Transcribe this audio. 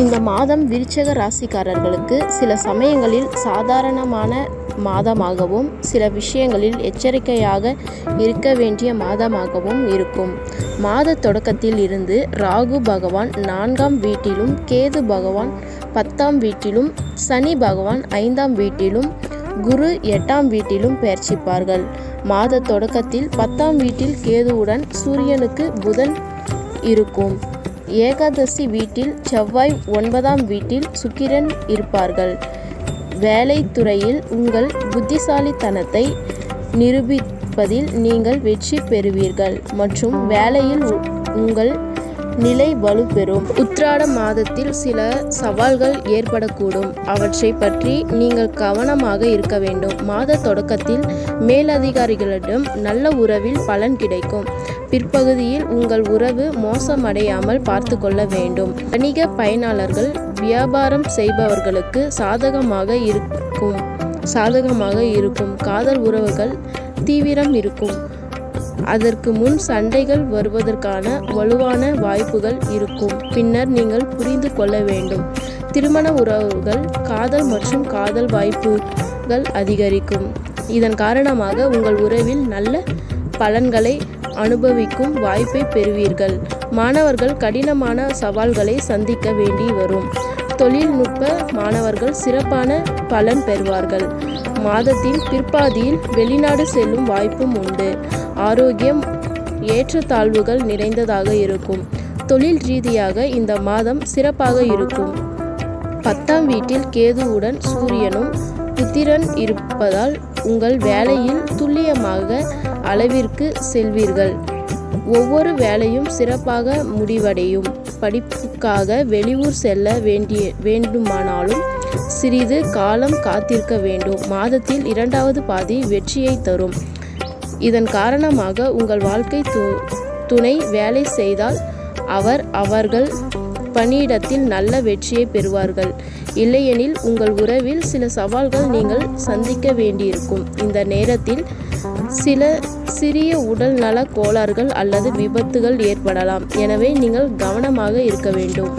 இந்த மாதம் விருச்சக ராசிக்காரர்களுக்கு சில சமயங்களில் சாதாரணமான மாதமாகவும் சில விஷயங்களில் எச்சரிக்கையாக இருக்க வேண்டிய மாதமாகவும் இருக்கும். மாத தொடக்கத்தில் இருந்து ராகு பகவான் நான்காம் வீட்டிலும் கேது பகவான் பத்தாம் வீட்டிலும் சனி பகவான் ஐந்தாம் வீட்டிலும் குரு எட்டாம் வீட்டிலும் பெயர்ச்சிப்பார்கள். மாத தொடக்கத்தில் பத்தாம் வீட்டில் கேதுவுடன் சூரியனுக்கு புதன் இருக்கும். ஏகாதசி வீட்டில் செவ்வாய் ஒன்பதாம் வீட்டில் சுக்கிரன் இருப்பார்கள். வேலைத்துறையில் உங்கள் புத்திசாலித்தனத்தை நிரூபிப்பதில் நீங்கள் வெற்றி பெறுவீர்கள் மற்றும் வேலையில் உங்கள் நிலை வலுப்பெறும். உத்ராட மாதத்தில் சில சவால்கள் ஏற்படக்கூடும். அவற்றை பற்றி நீங்கள் கவனமாக இருக்க வேண்டும். மாத தொடக்கத்தில் மேலதிகாரிகளிடம் நல்ல உறவில் பலன் கிடைக்கும். பிற்பகுதியில் உங்கள் உறவு மோசமடையாமல் பார்த்து கொள்ள வேண்டும். வணிக பயனாளர்கள் வியாபாரம் செய்பவர்களுக்கு சாதகமாக இருக்கும். சாதகமாக இருக்கும். காதல் உறவுகள் தீவிரம் இருக்கும். அதற்கு முன் சண்டைகள் வருவதற்கான வலுவான வாய்ப்புகள் இருக்கும். பின்னர் நீங்கள் புரிந்து கொள்ள வேண்டும். திருமண உறவுகள் காதல் மற்றும் காதல் வாய்ப்புகள் அதிகரிக்கும். இதன் காரணமாக உங்கள் உறவில் நல்ல பலன்களை அனுபவிக்கும் வாய்ப்பை பெறுவீர்கள். மாணவர்கள் கடினமான சவால்களை சந்திக்க வேண்டி வரும். தொழில்நுட்ப மாணவர்கள் சிறப்பான பலன் பெறுவார்கள். மாதத்தின் பிற்பாதியில் வெளிநாடு செல்லும் வாய்ப்பும் உண்டு. ஆரோக்கியம் ஏற்றத்தாழ்வுகள் நிறைந்ததாக இருக்கும். தொழில் ரீதியாக இந்த மாதம் சிறப்பாக இருக்கும். பத்தாம் வீட்டில் கேதுவுடன் சூரியனும் புத்திரன் இருப்பதால் உங்கள் வேலையில் துல்லியமாக அளவிற்கு செல்வீர்கள். ஒவ்வொரு வேலையும் சிறப்பாக முடிவடையும். படிப்புக்காக வெளியூர் செல்ல வேண்டிய வேண்டுமானாலும் சிறிது காலம் காத்திருக்க வேண்டும். மாதத்தில் இரண்டாவது பாதி வெற்றியை தரும். இதன் காரணமாக உங்கள் வாழ்க்கை து துணை வேலை செய்தால் அவர் அவர்கள் பணியிடத்தில் நல்ல வெற்றியை பெறுவார்கள். இல்லையெனில் உங்கள் உறவில் சில சவால்கள் நீங்கள் சந்திக்க வேண்டியிருக்கும். இந்த நேரத்தில் சில சிறிய உடல் நல கோளாறுகள் அல்லது விபத்துகள் ஏற்படலாம். எனவே நீங்கள் கவனமாக இருக்க வேண்டும்.